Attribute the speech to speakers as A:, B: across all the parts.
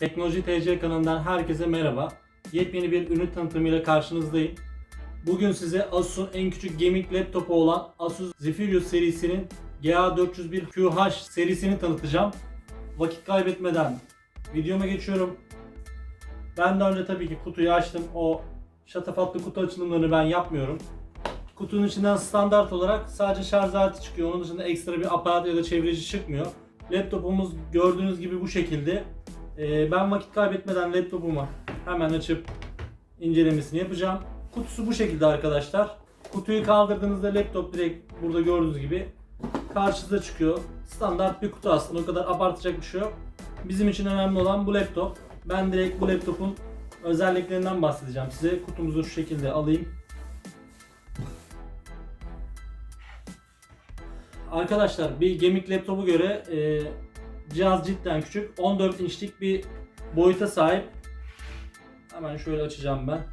A: Teknoloji TC kanalından herkese merhaba. Yepyeni bir ürün tanıtımıyla karşınızdayım. Bugün size Asus'un en küçük gaming laptopu olan Asus Zephyrus serisinin GA401QH serisini tanıtacağım. Vakit kaybetmeden videoma geçiyorum. Ben daha önce tabii ki kutuyu açtım. O şatafatlı kutu açılımlarını ben yapmıyorum. Kutunun içinden standart olarak sadece şarj aleti çıkıyor. Onun dışında ekstra bir aparat ya da çevreci çıkmıyor. Laptopumuz gördüğünüz gibi bu şekilde. Ee, ben vakit kaybetmeden laptopumu hemen açıp incelemesini yapacağım. Kutusu bu şekilde arkadaşlar. Kutuyu kaldırdığınızda laptop direkt burada gördüğünüz gibi karşınıza çıkıyor. Standart bir kutu aslında o kadar abartacak bir şey yok. Bizim için önemli olan bu laptop. Ben direkt bu laptopun özelliklerinden bahsedeceğim size. Kutumuzu şu şekilde alayım. Arkadaşlar bir gaming laptopu göre e, cihaz cidden küçük. 14 inçlik bir boyuta sahip. Hemen şöyle açacağım ben.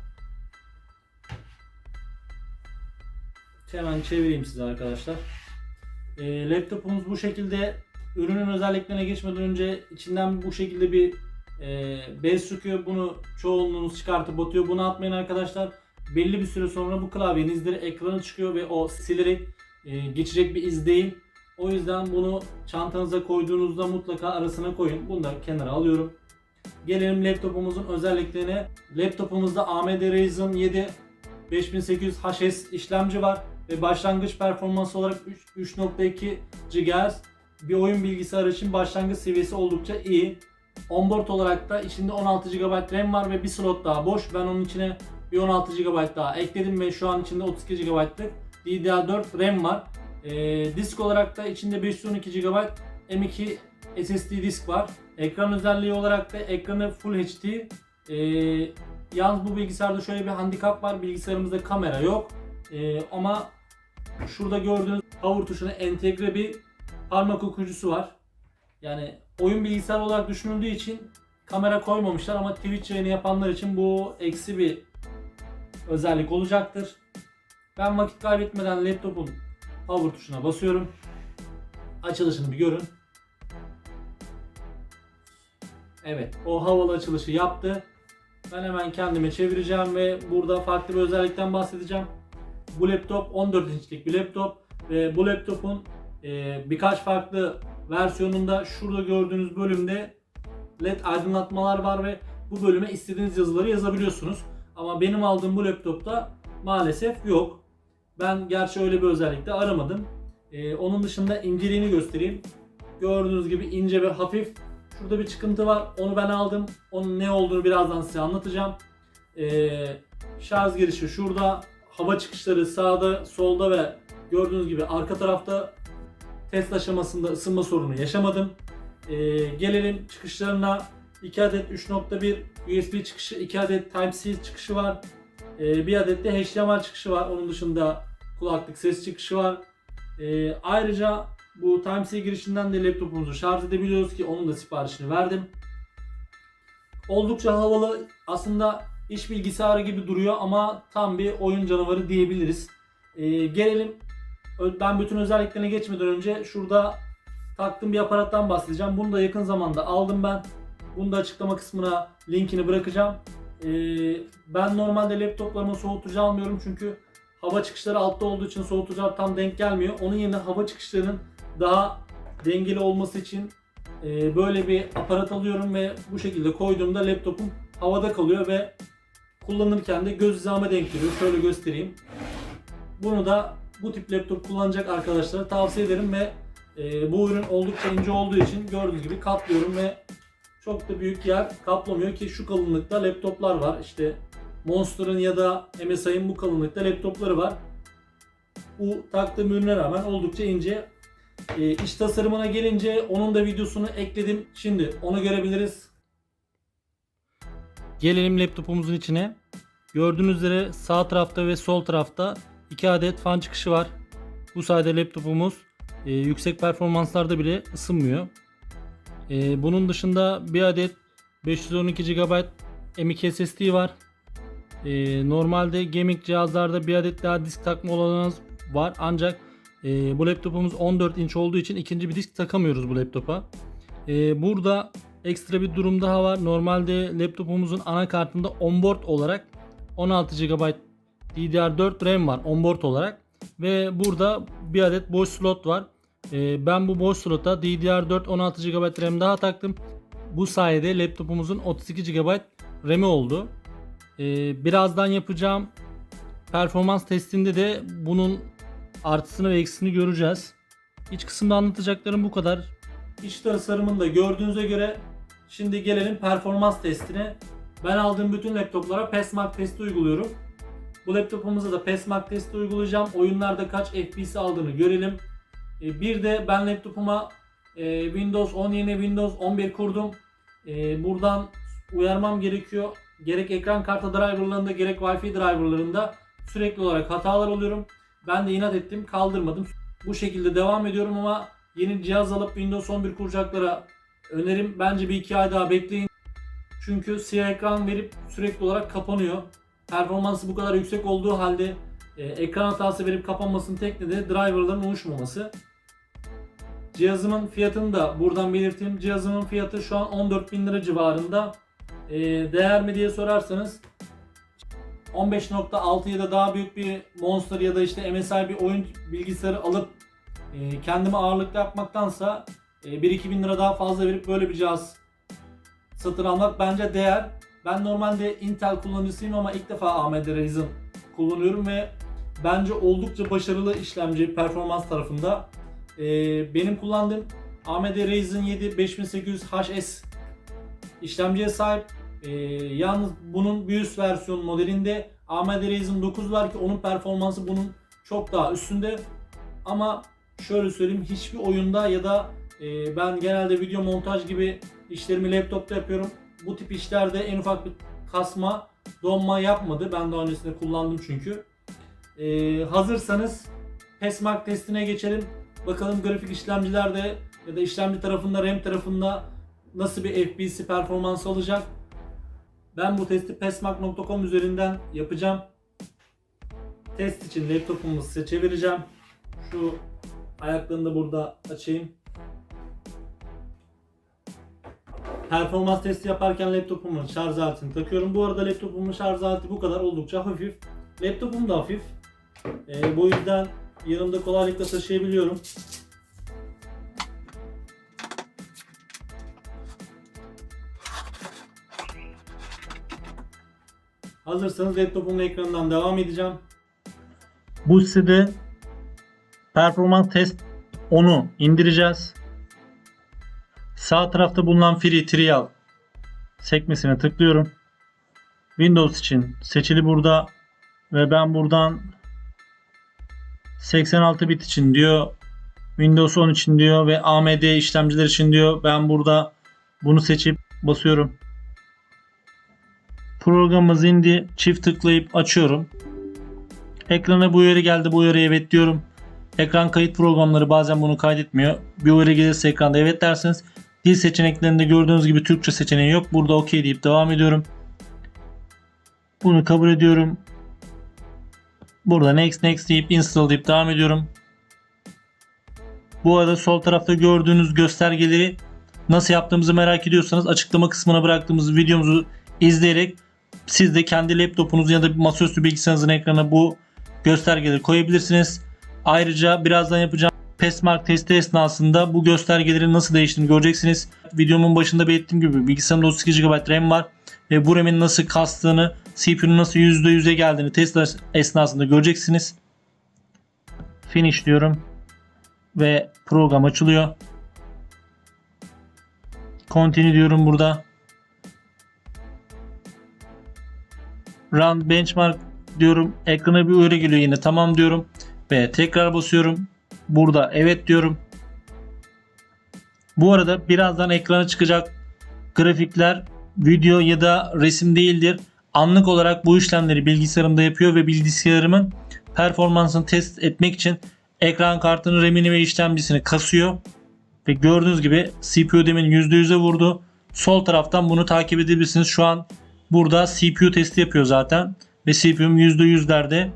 A: Hemen çevireyim size arkadaşlar. E, laptopumuz bu şekilde. Ürünün özelliklerine geçmeden önce içinden bu şekilde bir e, bez çıkıyor. Bunu çoğunluğunuz çıkartıp atıyor. Bunu atmayın arkadaşlar. Belli bir süre sonra bu klavyenin izleri ekranı çıkıyor ve o silerek e, geçecek bir iz değil. O yüzden bunu çantanıza koyduğunuzda mutlaka arasına koyun. Da kenara alıyorum. Gelelim laptopumuzun özelliklerine. Laptopumuzda AMD Ryzen 7 5800 HS işlemci var ve başlangıç performansı olarak 3 3.2 GHz bir oyun bilgisayarı için başlangıç seviyesi oldukça iyi. Onboard olarak da içinde 16 GB RAM var ve bir slot daha boş. Ben onun içine bir 16 GB daha ekledim ve şu an içinde 32 GB'lık DDR4 RAM var. Ee, disk olarak da içinde 512 GB M2 SSD disk var. Ekran özelliği olarak da ekranı Full HD. Ee, yalnız bu bilgisayarda şöyle bir handikap var. Bilgisayarımızda kamera yok. Ee, ama şurada gördüğünüz power tuşuna entegre bir parmak okuyucusu var. Yani oyun bilgisayarı olarak düşünüldüğü için kamera koymamışlar ama Twitch yayını yapanlar için bu eksi bir özellik olacaktır. Ben vakit kaybetmeden laptopun power tuşuna basıyorum. Açılışını bir görün. Evet, o havalı açılışı yaptı. Ben hemen kendime çevireceğim ve burada farklı bir özellikten bahsedeceğim. Bu laptop 14 inçlik bir laptop ve bu laptopun e, birkaç farklı versiyonunda şurada gördüğünüz bölümde LED aydınlatmalar var ve bu bölüme istediğiniz yazıları yazabiliyorsunuz. Ama benim aldığım bu laptopta maalesef yok. Ben gerçi öyle bir özellikte aramadım. Ee, onun dışında inceliğini göstereyim. Gördüğünüz gibi ince ve hafif. Şurada bir çıkıntı var. Onu ben aldım. Onun ne olduğunu birazdan size anlatacağım. Ee, şarj girişi şurada. Hava çıkışları sağda, solda ve gördüğünüz gibi arka tarafta test aşamasında ısınma sorunu yaşamadım. Ee, gelelim çıkışlarına. 2 adet 3.1 USB çıkışı, 2 adet Type-C çıkışı var. Ee, bir adet de HDMI çıkışı var. Onun dışında kulaklık ses çıkışı var. Ee, ayrıca bu Type-C girişinden de laptopumuzu şarj edebiliyoruz ki onun da siparişini verdim. Oldukça havalı. Aslında iş bilgisayarı gibi duruyor ama tam bir oyun canavarı diyebiliriz. Ee, gelelim ben bütün özelliklerine geçmeden önce şurada taktığım bir aparattan bahsedeceğim. Bunu da yakın zamanda aldım ben. Bunu da açıklama kısmına linkini bırakacağım. Ee, ben normalde laptoplarıma soğutucu almıyorum çünkü hava çıkışları altta olduğu için soğutucular tam denk gelmiyor. Onun yerine hava çıkışlarının daha dengeli olması için e, böyle bir aparat alıyorum ve bu şekilde koyduğumda laptopum havada kalıyor ve kullanırken de göz hizama denk geliyor. Şöyle göstereyim. Bunu da bu tip laptop kullanacak arkadaşlara tavsiye ederim ve e, bu ürün oldukça ince olduğu için gördüğünüz gibi katlıyorum ve çok da büyük yer kaplamıyor ki şu kalınlıkta laptoplar var. İşte Monster'ın ya da MSI'ın bu kalınlıkta laptopları var. Bu taktığım ürüne rağmen oldukça ince. E, iç tasarımına gelince onun da videosunu ekledim. Şimdi onu görebiliriz. Gelelim laptopumuzun içine. Gördüğünüz üzere sağ tarafta ve sol tarafta 2 adet fan çıkışı var. Bu sayede laptopumuz e, yüksek performanslarda bile ısınmıyor. E, bunun dışında bir adet 512 GB M.2 SSD var. E, normalde gaming cihazlarda bir adet daha disk takma olanağınız var. Ancak e, bu laptopumuz 14 inç olduğu için ikinci bir disk takamıyoruz bu laptopa. E, burada ekstra bir durum daha var. Normalde laptopumuzun anakartında onboard olarak 16 GB DDR4 RAM var onboard olarak ve burada bir adet boş slot var. Ee, ben bu boş slota DDR4 16 GB RAM daha taktım. Bu sayede laptopumuzun 32 GB RAM'i oldu. Ee, birazdan yapacağım performans testinde de bunun artısını ve eksisini göreceğiz. İç kısımda anlatacaklarım bu kadar. İç tasarımını da gördüğünüze göre şimdi gelelim performans testine. Ben aldığım bütün laptoplara PESMARK testi uyguluyorum. Bu laptopumuza da PESMARK testi uygulayacağım. Oyunlarda kaç FPS aldığını görelim. E, Bir de ben laptopuma e, Windows 10 yerine Windows 11 kurdum. E, Buradan uyarmam gerekiyor. Gerek ekran kartı driverlarında gerek Wi-Fi driverlarında sürekli olarak hatalar oluyorum. Ben de inat ettim kaldırmadım. Bu şekilde devam ediyorum ama yeni cihaz alıp Windows 11 kuracaklara önerim bence bir iki ay daha bekleyin. Çünkü siyah ekran verip sürekli olarak kapanıyor. Performansı bu kadar yüksek olduğu halde e, ekran hatası verip kapanmasının tek nedeni driverların oluşmaması. Cihazımın fiyatını da buradan belirteyim. Cihazımın fiyatı şu an 14.000 lira civarında. E, değer mi diye sorarsanız 15.6 ya da daha büyük bir Monster ya da işte MSI bir oyun bilgisayarı alıp e, kendime ağırlıklı yapmaktansa e, 1-2 bin lira daha fazla verip böyle bir cihaz satın almak bence değer. Ben normalde Intel kullanıcısıyım ama ilk defa AMD Ryzen kullanıyorum ve bence oldukça başarılı işlemci performans tarafında. E, benim kullandığım AMD Ryzen 7 5800 HS işlemciye sahip. E, yalnız bunun bir üst versiyon modelinde AMD Ryzen 9 var ki onun performansı bunun çok daha üstünde. Ama şöyle söyleyeyim hiçbir oyunda ya da e, ben genelde video montaj gibi işlerimi laptopta yapıyorum. Bu tip işlerde en ufak bir kasma, donma yapmadı. Ben daha öncesinde kullandım çünkü. E, hazırsanız PESMARK testine geçelim. Bakalım grafik işlemcilerde ya da işlemci tarafında RAM tarafında nasıl bir FPS performans alacak. Ben bu testi pesmark.com üzerinden yapacağım. Test için laptopumu size çevireceğim. Şu ayaklarını da burada açayım. Performans testi yaparken laptopumun şarj aletini takıyorum. Bu arada laptopumun şarj aleti bu kadar oldukça hafif. Laptopum da hafif. Ee, bu yüzden yanımda kolaylıkla taşıyabiliyorum. Hazırsanız laptopumun ekranından devam edeceğim. Bu sitede performans test 10'u indireceğiz. Sağ tarafta bulunan free trial sekmesine tıklıyorum. Windows için seçili burada ve ben buradan 86 bit için diyor. Windows 10 için diyor ve AMD işlemciler için diyor. Ben burada bunu seçip basıyorum. Programımız indi. Çift tıklayıp açıyorum. Ekrana bu uyarı geldi. Bu uyarıya evet diyorum. Ekran kayıt programları bazen bunu kaydetmiyor. Bir uyarı gelirse ekranda evet dersiniz. Dil seçeneklerinde gördüğünüz gibi Türkçe seçeneği yok. Burada OK deyip devam ediyorum. Bunu kabul ediyorum. Burada next next deyip install deyip devam ediyorum. Bu arada sol tarafta gördüğünüz göstergeleri nasıl yaptığımızı merak ediyorsanız açıklama kısmına bıraktığımız videomuzu izleyerek siz de kendi laptopunuz ya da masaüstü bilgisayarınızın ekranına bu göstergeleri koyabilirsiniz. Ayrıca birazdan yapacağım PESMARK testi esnasında bu göstergelerin nasıl değiştiğini göreceksiniz. Videomun başında belirttiğim gibi bilgisayarımda 32 GB RAM var ve bu RAM'in nasıl kastığını, CPU'nun nasıl %100'e geldiğini test esnasında göreceksiniz. Finish diyorum ve program açılıyor. Continue diyorum burada. Run benchmark diyorum. Ekrana bir uyarı geliyor yine. Tamam diyorum. Ve tekrar basıyorum. Burada evet diyorum. Bu arada birazdan ekrana çıkacak grafikler video ya da resim değildir. Anlık olarak bu işlemleri bilgisayarımda yapıyor ve bilgisayarımın performansını test etmek için ekran kartının RAM'ini ve işlemcisini kasıyor. Ve gördüğünüz gibi CPU demin %100'e vurdu. Sol taraftan bunu takip edebilirsiniz. Şu an burada CPU testi yapıyor zaten. Ve CPU'm %100'lerde.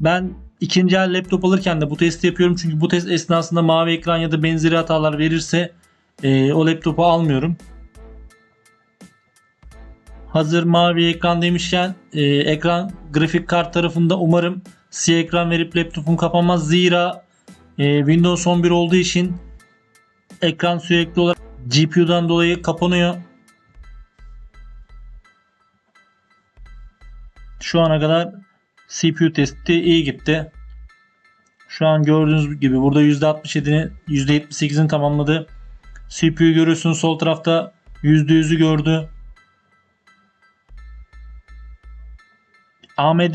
A: Ben ikinci el laptop alırken de bu testi yapıyorum. Çünkü bu test esnasında mavi ekran ya da benzeri hatalar verirse e, o laptopu almıyorum. Hazır mavi ekran demişken e, ekran grafik kart tarafında umarım siyah ekran verip laptopun kapanmaz. Zira e, Windows 11 olduğu için ekran sürekli olarak GPU'dan dolayı kapanıyor. Şu ana kadar CPU testi iyi gitti. Şu an gördüğünüz gibi burada %67'ni %78'ini tamamladı. CPU görüyorsunuz sol tarafta %100'ü gördü. AMD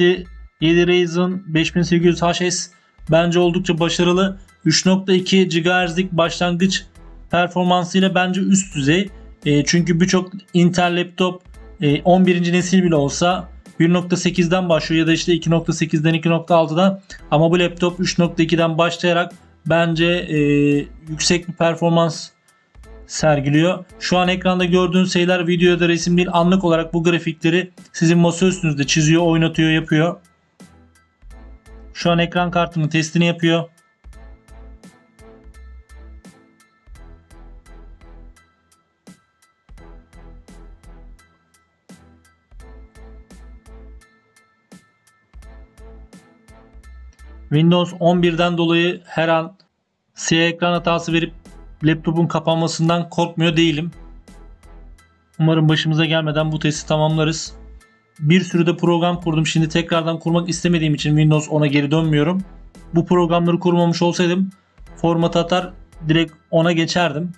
A: 7 Ryzen 5800 HS bence oldukça başarılı. 3.2 GHz'lik başlangıç performansıyla bence üst düzey. E, çünkü birçok Intel laptop e, 11. nesil bile olsa 1.8'den başlıyor ya da işte 2.8'den 2.6'dan ama bu laptop 3.2'den başlayarak bence e, yüksek bir performans sergiliyor. Şu an ekranda gördüğünüz şeyler video ya da resim değil anlık olarak bu grafikleri sizin masa üstünüzde çiziyor, oynatıyor, yapıyor. Şu an ekran kartının testini yapıyor. Windows 11'den dolayı her an siyah ekran hatası verip laptopun kapanmasından korkmuyor değilim. Umarım başımıza gelmeden bu testi tamamlarız. Bir sürü de program kurdum. Şimdi tekrardan kurmak istemediğim için Windows 10'a geri dönmüyorum. Bu programları kurmamış olsaydım format atar direkt 10'a geçerdim.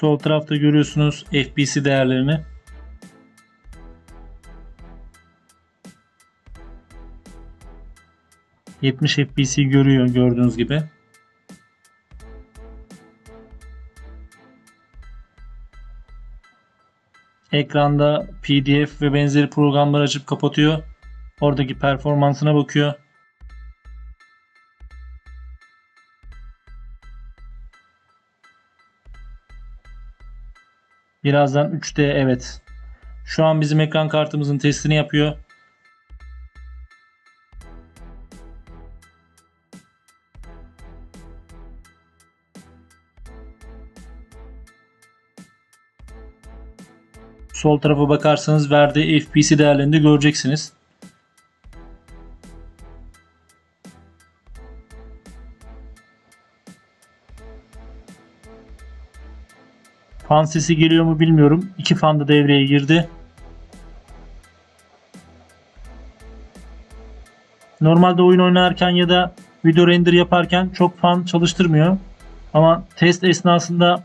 A: Sol tarafta görüyorsunuz FPC değerlerini. ...70 FPC görüyor gördüğünüz gibi. Ekranda PDF ve benzeri programları açıp kapatıyor. Oradaki performansına bakıyor. Birazdan 3D evet. Şu an bizim ekran kartımızın testini yapıyor. Sol tarafa bakarsanız verdiği FPC değerlerini de göreceksiniz. Fan sesi geliyor mu bilmiyorum. İki fan da devreye girdi. Normalde oyun oynarken ya da video render yaparken çok fan çalıştırmıyor. Ama test esnasında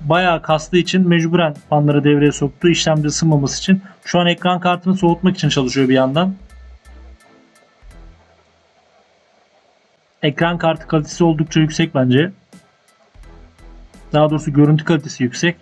A: bayağı kastığı için mecburen fanları devreye soktu işlemci ısınmaması için. Şu an ekran kartını soğutmak için çalışıyor bir yandan. Ekran kartı kalitesi oldukça yüksek bence. Daha doğrusu görüntü kalitesi yüksek.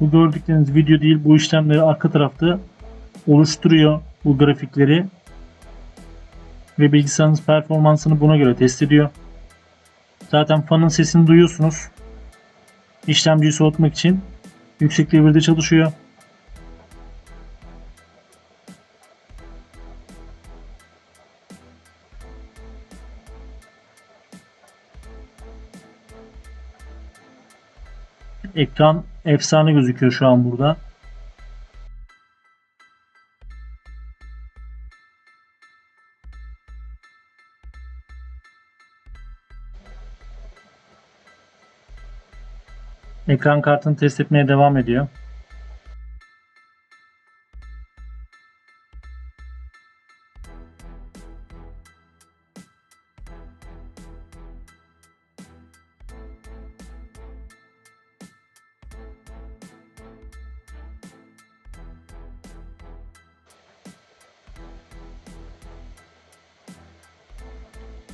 A: Bu gördükleriniz video değil bu işlemleri arka tarafta oluşturuyor bu grafikleri ve bilgisayarınız performansını buna göre test ediyor. Zaten fanın sesini duyuyorsunuz. İşlemciyi soğutmak için yüksek devirde çalışıyor. Ekran Efsane gözüküyor şu an burada. Ekran kartını test etmeye devam ediyor.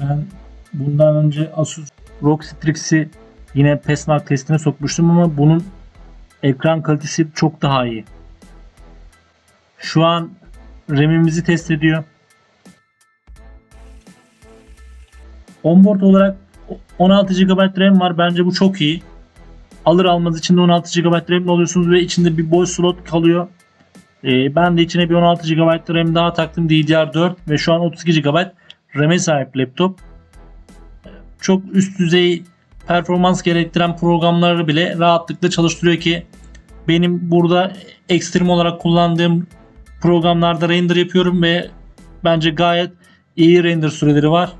A: Ben bundan önce Asus ROG Strix'i yine PESMARK testine sokmuştum ama bunun ekran kalitesi çok daha iyi. Şu an RAM'imizi test ediyor. Onboard olarak 16 GB RAM var. Bence bu çok iyi. Alır almaz içinde 16 GB RAM alıyorsunuz ve içinde bir boş slot kalıyor. Ee, ben de içine bir 16 GB RAM daha taktım DDR4 ve şu an 32 GB RAM'e sahip laptop. Çok üst düzey performans gerektiren programları bile rahatlıkla çalıştırıyor ki benim burada ekstrem olarak kullandığım programlarda render yapıyorum ve bence gayet iyi render süreleri var.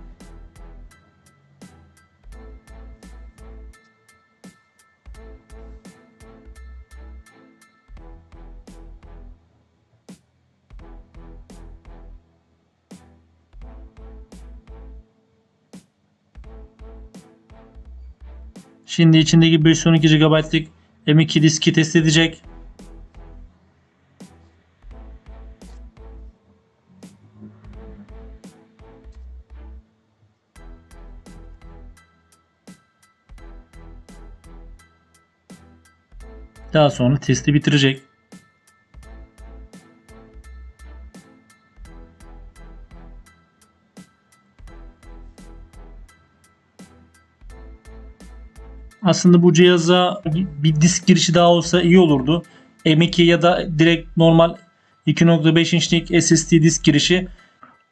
A: Şimdi içindeki 512 GB'lık M2 diski test edecek. Daha sonra testi bitirecek. Aslında bu cihaza bir disk girişi daha olsa iyi olurdu. M2 ya da direkt normal 2.5 inçlik SSD disk girişi.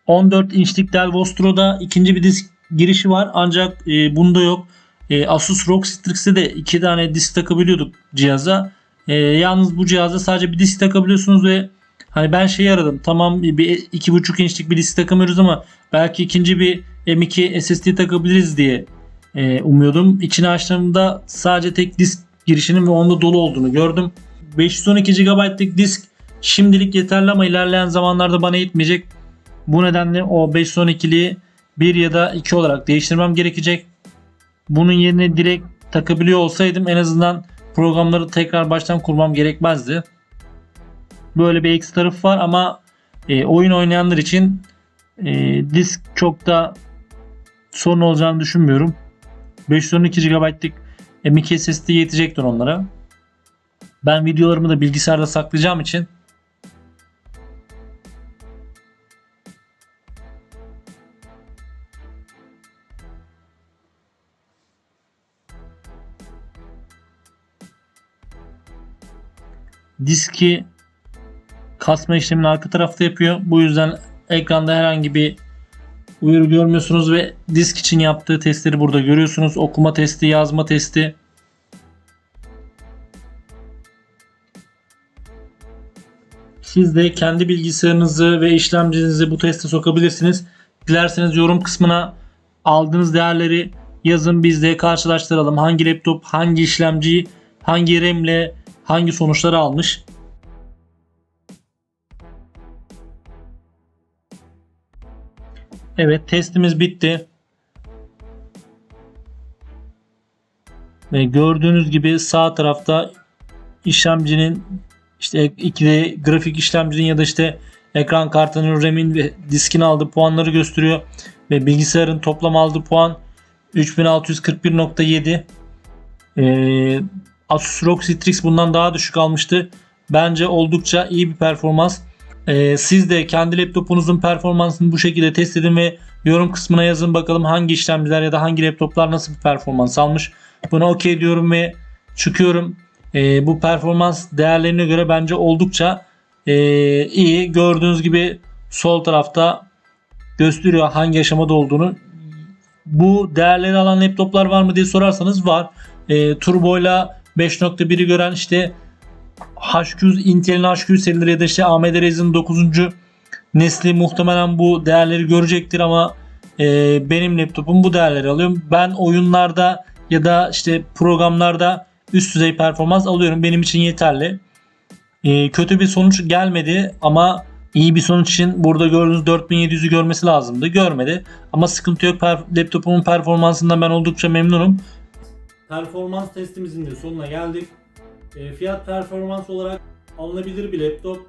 A: 14 inçlik Dell Vostro'da ikinci bir disk girişi var ancak e, bunda yok. E, Asus ROG Strix'te de iki tane disk takabiliyorduk cihaza. E, yalnız bu cihazda sadece bir disk takabiliyorsunuz ve hani ben şeyi aradım. Tamam bir 2.5 inçlik bir disk takamıyoruz ama belki ikinci bir M2 SSD takabiliriz diye e, umuyordum. İçini açtığımda sadece tek disk girişinin ve onda dolu olduğunu gördüm. 512 GB'lık disk şimdilik yeterli ama ilerleyen zamanlarda bana yetmeyecek. Bu nedenle o 512'liği 1 ya da 2 olarak değiştirmem gerekecek. Bunun yerine direkt takabiliyor olsaydım en azından programları tekrar baştan kurmam gerekmezdi. Böyle bir eksi tarafı var ama e, oyun oynayanlar için e, disk çok da sorun olacağını düşünmüyorum. 512 GB'lık M2 SSD yetecektir onlara. Ben videolarımı da bilgisayarda saklayacağım için diski kasma işlemini arka tarafta yapıyor. Bu yüzden ekranda herhangi bir uyarı görmüyorsunuz ve disk için yaptığı testleri burada görüyorsunuz. Okuma testi, yazma testi. Siz de kendi bilgisayarınızı ve işlemcinizi bu teste sokabilirsiniz. Dilerseniz yorum kısmına aldığınız değerleri yazın biz de karşılaştıralım. Hangi laptop, hangi işlemci, hangi RAM ile hangi sonuçları almış. Evet testimiz bitti. Ve gördüğünüz gibi sağ tarafta işlemcinin işte 2D grafik işlemcinin ya da işte ekran kartının RAM'in ve diskin aldığı puanları gösteriyor. Ve bilgisayarın toplam aldığı puan 3641.7. Ee, Asus ROG Strix bundan daha düşük almıştı. Bence oldukça iyi bir performans. Ee, siz de kendi laptopunuzun performansını bu şekilde test edin ve yorum kısmına yazın bakalım hangi işlemciler ya da hangi laptoplar nasıl bir performans almış. Buna okey diyorum ve çıkıyorum. Ee, bu performans değerlerine göre bence oldukça e, iyi. Gördüğünüz gibi sol tarafta gösteriyor hangi aşamada olduğunu. Bu değerleri alan laptoplar var mı diye sorarsanız var. E, Turbo ile 5.1'i gören işte H200 Intel'in H200 serileri ya da işte AMD Ryzen 9. nesli muhtemelen bu değerleri görecektir ama e, benim laptopum bu değerleri alıyor. Ben oyunlarda ya da işte programlarda
B: üst düzey performans alıyorum. Benim için yeterli. Ee, kötü bir sonuç gelmedi ama iyi bir sonuç için burada gördüğünüz 4700'ü görmesi lazımdı. Görmedi. Ama sıkıntı yok. Per- laptopumun performansından ben oldukça memnunum.
A: Performans testimizin de sonuna geldik. E, fiyat performans olarak alınabilir bir laptop.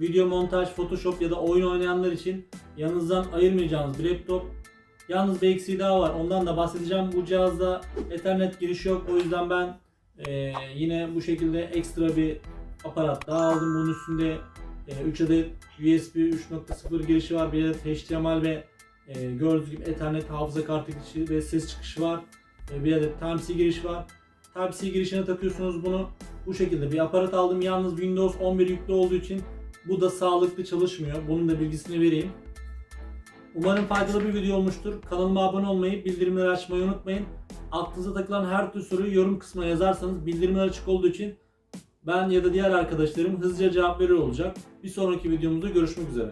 A: Video montaj, Photoshop ya da oyun oynayanlar için yanınızdan ayırmayacağınız bir laptop. Yalnız bir eksiği daha var. Ondan da bahsedeceğim. Bu cihazda Ethernet girişi yok. O yüzden ben e, yine bu şekilde ekstra bir aparat daha aldım. Bunun üstünde e, 3 adet USB 3.0 girişi var. Bir adet HDMI ve e, gördüğünüz gibi Ethernet hafıza kartı girişi ve ses çıkışı var. E, bir adet Type-C giriş var. Type-C girişine takıyorsunuz bunu. Bu şekilde bir aparat aldım. Yalnız Windows 11 yüklü olduğu için bu da sağlıklı çalışmıyor. Bunun da bilgisini vereyim. Umarım faydalı bir video olmuştur. Kanalıma abone olmayı, bildirimleri açmayı unutmayın. Aklınıza takılan her türlü soruyu yorum kısmına yazarsanız bildirimler açık olduğu için ben ya da diğer arkadaşlarım hızlıca cevap veriyor olacak. Bir sonraki videomuzda görüşmek üzere.